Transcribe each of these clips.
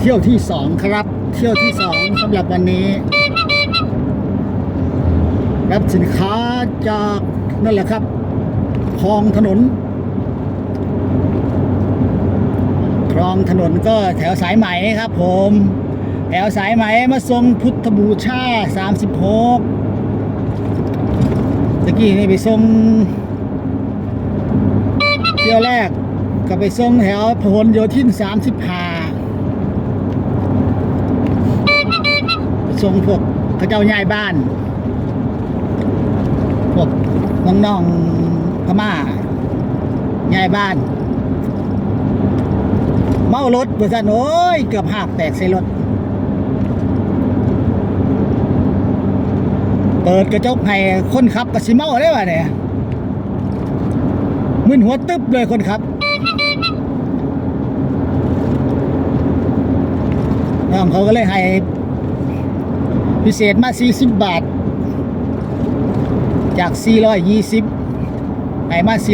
เที่ยวที่สองครับ เที่ยวที่สองสำหรับวันนี้ รับสินค้าจากนั่นแหละครับคลองถนนคลองถนนก็แถวสายไหมครับ ผม แถวสายไหมมาทรงพุทธบูชา36ตะกี้นี่ไปทรงเที่ยวแรกก็ไปทรงแถวพหลโยธิน35ไป ทรงพวกเขาเจ้าย้ายบ้าน พวกน้องๆพม่าย้ายบ้าน เมารถเพื่อนโอ้ย เกือบหักแตกใส่รถ เปิดกระจกให้คนขับกับสิเมาได้ป่ะเนี่ยมึนหัวตึ๊บเลยคนขับน้องเขาก็เลยให้ พิเศษมา 40 บาท จาก 420ให้มา 460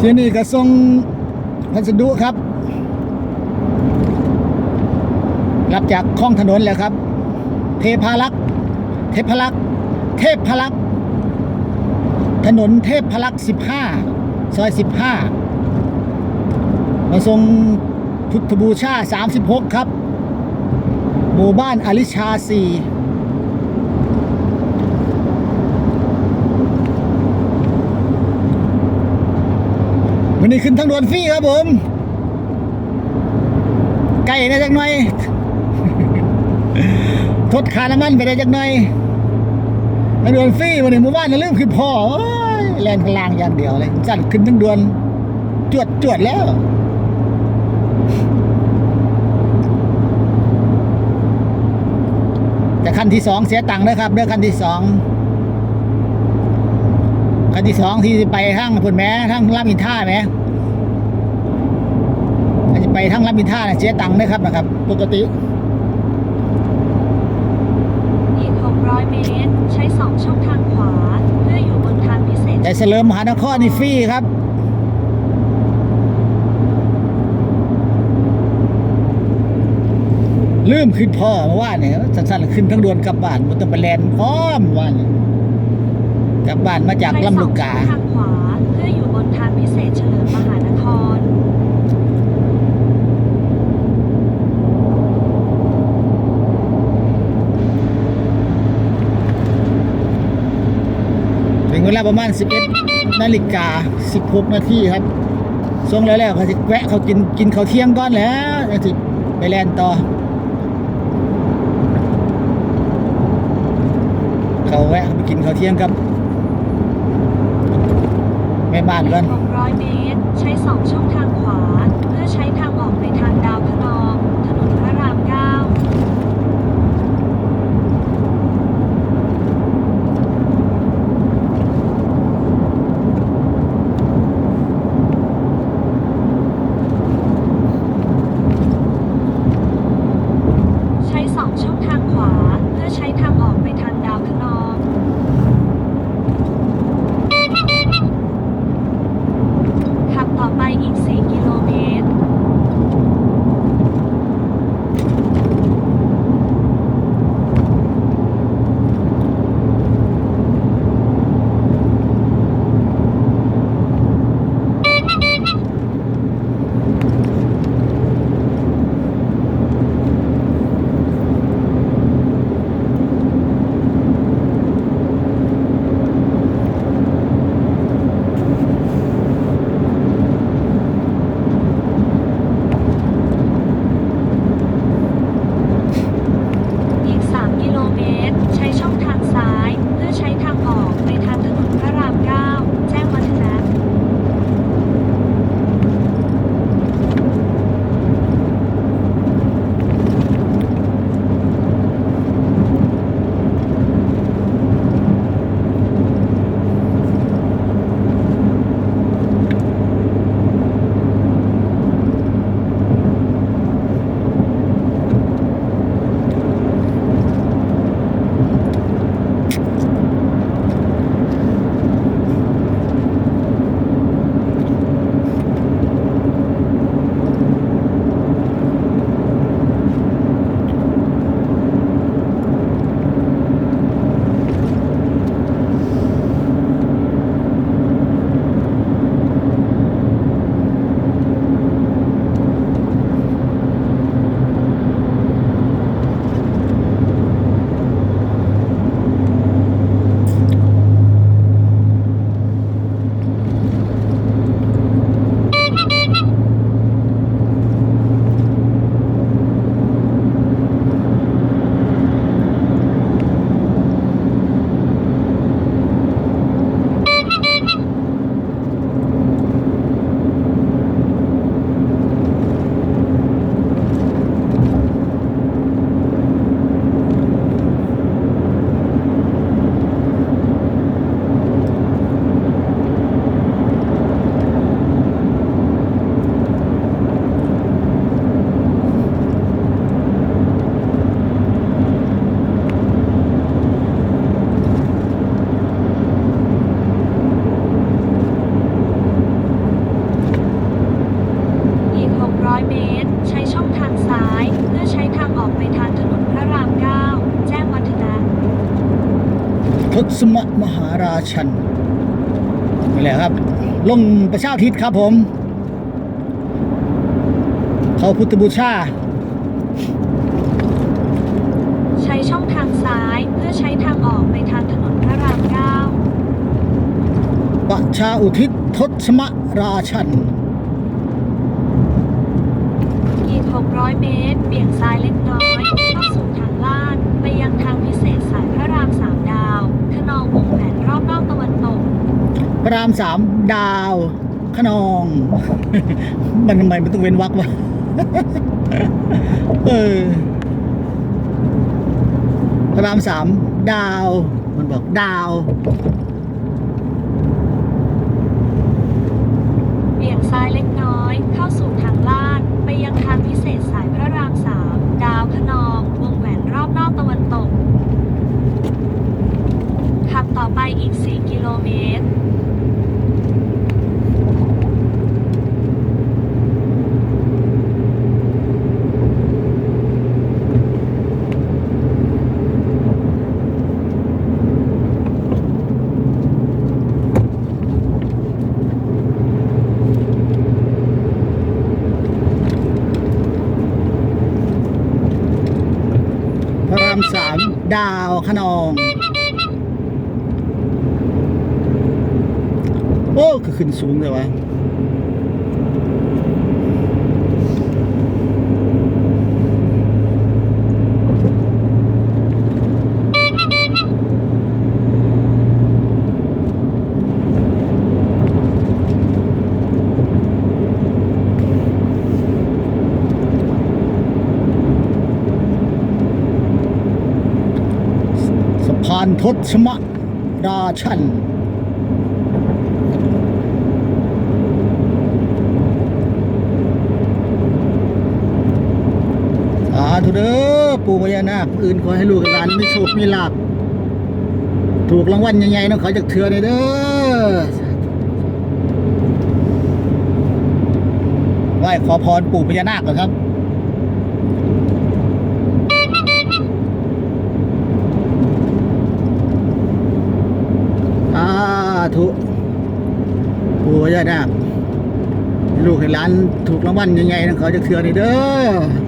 ที่นี่ก็ส่งพัสดุครับ รับจากคลองถนนแล้วครับ เทพารักษ์เทพารักษ์เทพพลักษ์ถนนเทพพลักษ์15 ซอย 15 มาส่ง พุทธบูชา 36 ครับ หมู่บ้านอลิชา 4วันนี้ขึ้นทางด่วนฟรีครับผมไกลได้จักหน่อยทดค่าน้ำมันไปได้จักหน่อยทางด่วนฟรีวันนี้หมู่บ้านน่ะลืมคือพ่อแลนข้างล่างอย่างเดียวเลยสั่นขึ้นทางด่วนจวดจวดแล้ว แต่คันที่สองเสียตังค์นะครับเด้อคันที่สองคันที่สองที่ไปทางพุ่นแม้ทางลาดอินท่าแหมอันจะไปทางลาดอินท่าเนี่ยเสียตังค์นะครับนะครับ ปกติอีก600เมตรใช้2ช่องทางขวา เพื่ออยู่บนทางพิเศษแต่เฉลิมมหานครนี่ฟรีครับ ลืมขึ้นพ่อเมื่อวานเนี่ยสั้นๆขึ้นทั้งด่วนกลับบ้านมันต้องไปแลนพร้อมวันยกลับบ้านมาจากใช้ลำลูกกาสองช่องทางขวาเพื่ออยู่บนทางพิเศษเฉลิมมหานครถึงเวลาประมาณ 11 นาฬิกา 16 นาทีครับส่งแล้วแล้วเขาจะแวะเขากินกินข้าวเที่ยงก่อนแล้วจะสิไปแลนต่อ เขาแวะไปกินข้าวเที่ยงกับแม่บ้านก่อน600 เมตร ใช้2ช่องทางขวา เพื่อใช้ทางออกในทางด้าน ศมมหาราชันนี่แหละครับ ลงประชาทิศครับผม เขาพุทธบูชา ใช้ช่องทางซ้ายเพื่อใช้ทางออกไปทางถนนพระรามเก้าประชาอุทิศทศมราชันอีก600 เมตร เบี่ยงซ้ายเล็กน้อย พระรามสามดาวขนอง มันทำไมมันต้องเว้นวรรควะเออพระรามสามดาว มันบอกดาวเบี่ยงซ้ายเล็กน้อย เข้าสู่ทางลาดไปยังทางพิเศษสายพระรามสามดาวขนองวงแหวนรอบนอกตะวันตกขับต่อไปอีก 4 กิโลเมตร พระรามสาม ดาวขนอง โอ้ คือขึ้นสูงเลยวะ สะพานทศมราชันสาธุเด้อปู่พญานาคอื่นขอให้ลูกหลานมีโชคมีลาภถูกรางวัลใหญ่ๆนะขอจากเถื่อเลยเด้อไหว้ขอพรปู่พญานาคก่อนครับ สา ธุปู่พญานาคลูกให้หลานถูกรางวัลใหญ่ๆนะขอจากเถื่อเลยเด้อ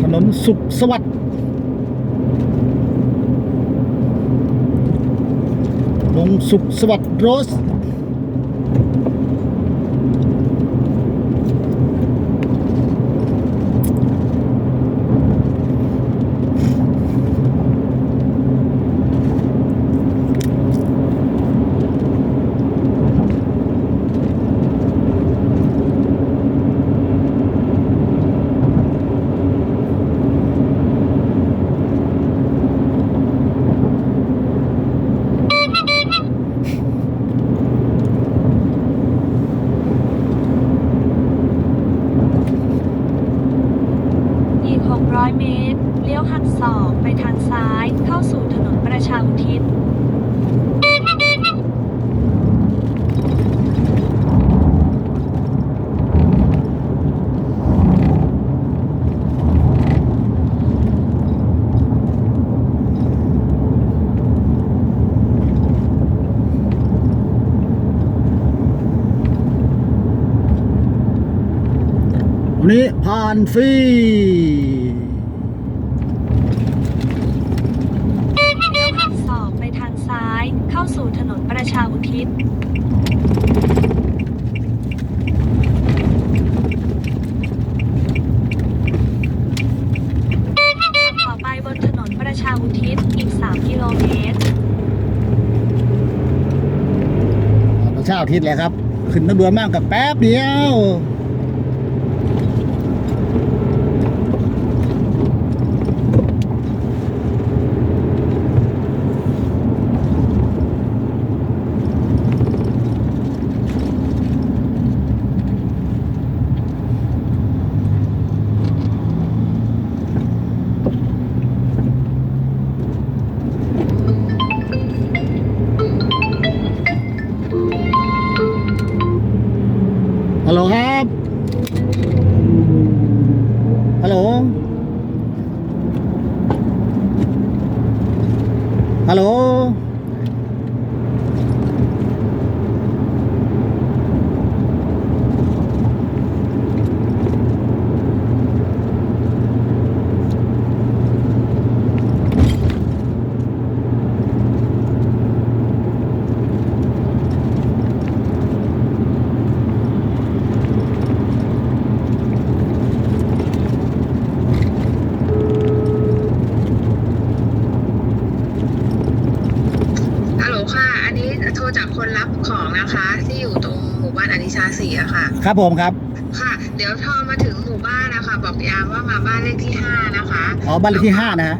ถนนสุขสวัสดิ์ลง สุขสวัสดิ์โรส อีก 600 เมตร เลี้ยวหักศอกไปทางซ้าย เข้าสู่ถนนประชาอุทิศ วัน นี้ผ่านฟรีเลี้ยวหักศอกไปทางซ้าย เข้าสู่ถนนประชาอุทิศต่อไปบนถนนประชาอุทิศอีก 3 กิโลเมตรพระชาอาทิตย์แหละครับ ขึ้นตำรวจมากกับแป๊บเดียว รจากคนรับของนะคะ ที่อยู่ตรงหมู่บ้านอนิชาสีอะค่ะ ครับผมครับค่ะ เดี๋ยวพอมาถึงหมู่บ้านนะคะ บอกยามว่ามาบ้านเลขที่ห้านะคะอ๋อบ้านเลขที่ห้านะฮะ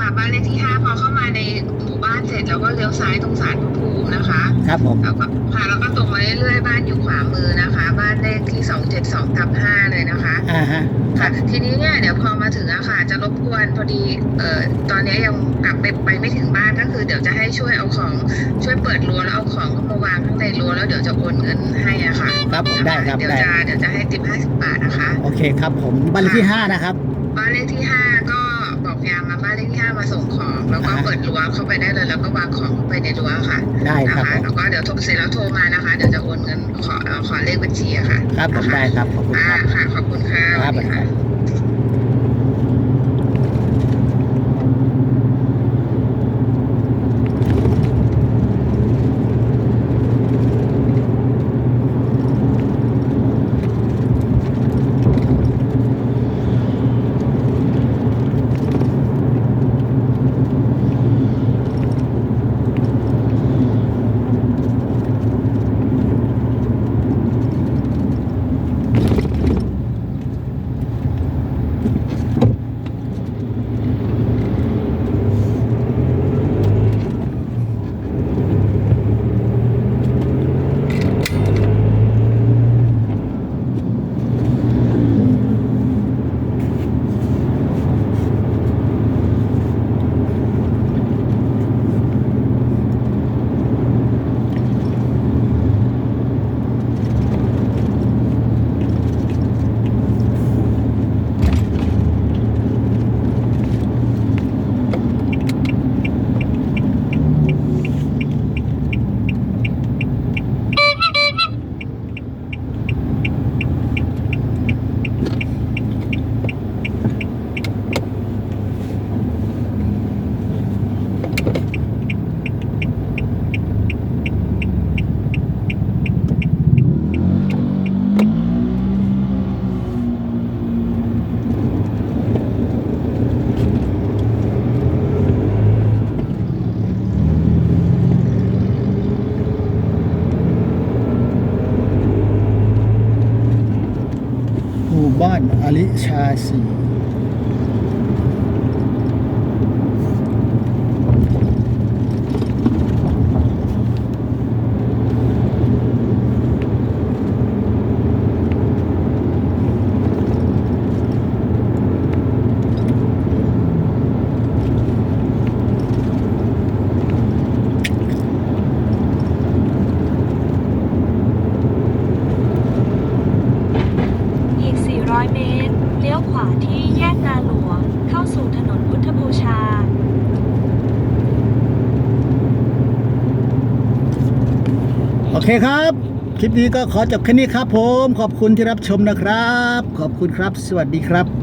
ค่ะบ้านเลขที่ห้าพอเข้ามาในหมู่บ้านเสร็จแล้วก็เลี้ยวซ้ายตรงศาลพระภูมินะคะครับผมแล้วก็ค่ะแล้วก็ตรงมาเรื่อยๆบ้านอยู่ขวามือนะคะ บ้านเลขที่สองเจ็ดสองทับห้าเลยนะคะอ่าฮะค่ะทีนี้เนี่ยเดี๋ยวพอมาถึงอะค่ะ จะรบกวนพอดีเอ่อตอนนี้ยังกลับไปไปไม่ถึงบ้านก็คือเดี๋ยวจะให้ช่วยเอาของช่วยเปิดรั้วแล้วเอาของเข้ามาวางข้างในรั้วแล้วเดี๋ยวจะโอนเงินให้อะค่ะครับผมได้ครับเดี๋ยวได้จะเดี๋ยวจะให้ติปห้าสิบบาทนะคะ โอเคครับผมบ้านเลขที่ห้านะครับ บ้านเลขที่ห้าก็ บอกยามมาบ้านเลขที่ห้ามาส่งของ แล้วก็อ่าฮะเปิดรั้วเข้าไปได้เลย แล้วก็วางของเข้าไปในรั้วค่ะได้นะครับผมคะแล้วก็เดี๋ยวโทรเสร็จแล้วโทรมานะคะ เดี๋ยวจะโอนเงินขอเอ่อขอเลขบัญชีอะค่ะครับผมได้ครับขอบคุณอ่าครับ ค่ะ ขอบคุณค่ะ ครับสวัสดีค่ะ หมู่บ้านอลิชาสี อีก 400 เมตร เลี้ยวขวาที่แยกนาหลวง เข้าสู่ถนนพุทธบูชา โอ เคครับ คลิปนี้ก็ขอจบแค่นี้ครับผม ขอบคุณที่รับชมนะครับ ขอบคุณครับ สวัสดีครับ